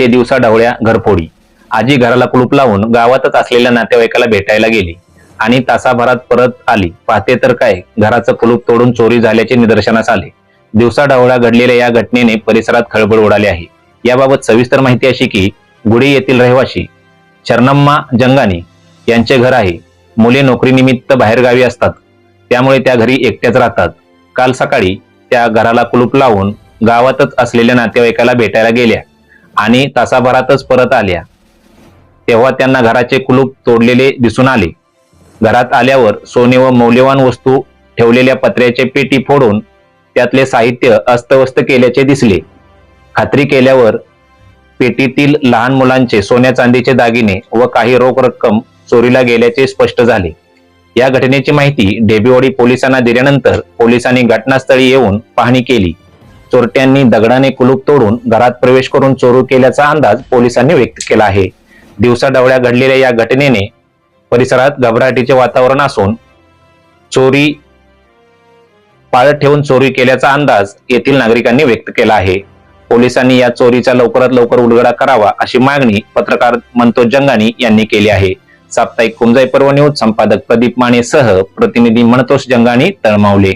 येथे दिवसा ढवळ्या घरफोडी. आजी घराला कुलूप लावून गावातच असलेल्या नातेवाईकाला भेटायला गेली. आणि तासाभरात परत आली. पाहते तर काय घराचं कुलूप तोडून चोरी झाल्याचे निदर्शनास आले. दिवसा ढवळ्या घडलेल्या या घटनेने परिसरात खळबळ उडाली आहे. याबाबत सविस्तर माहिती अशी की गुढी येथील रहिवाशी चरणम्मा जंगानी यांचे घर आहे. मुले नोकरीनिमित्त बाहेरगावी असतात. त्यामुळे त्या घरी एकट्याच राहतात. काल सकाळी त्या घराला कुलूप लावून गावातच असलेल्या नातेवाईकाला भेटायला गेल्या. आणि तासाभरातच परत आल्या. तेव्हा त्यांना घराचे कुलूप तोडलेले दिसून आले. घरात आल्यावर सोने व मौल्यवान वस्तू ठेवलेल्या पत्र्याचे पेटी फोडून त्यातले साहित्य अस्तव्यस्त केल्याचे दिसले. खात्री केल्यावर पेटीतील लहान मुलांचे सोन्या चांदीचे दागिने व काही रोख रक्कम चोरीला गेल्याचे स्पष्ट झाले. या घटनेची माहिती डेबीवाडी पोलिसांना दिल्यानंतर पोलिसांनी घटनास्थळी येऊन पाहणी केली. चोरट्यांनी दगडाने कुलूप तोडून घरात प्रवेश करून चोरू केल्याचा अंदाज पोलिसांनी व्यक्त केला आहे. दिवसाढवळ्या घडलेल्या या घटनेने परिसरात घबराटीचे वातावरण असून चोरी पाळत ठेवून चोरी केल्याचा अंदाज येथील नागरिकांनी व्यक्त केला आहे. पोलिसांनी या चोरीचा लवकरात लवकर उलगडा करावा अशी मागणी पत्रकार मंतोज जंगानी यांनी केली आहे. साप्ताहिक कुंजाई पर्व न्यूज संपादक प्रदीप माने सह प्रतिनिधी मनतोष जंगानी तळमावले.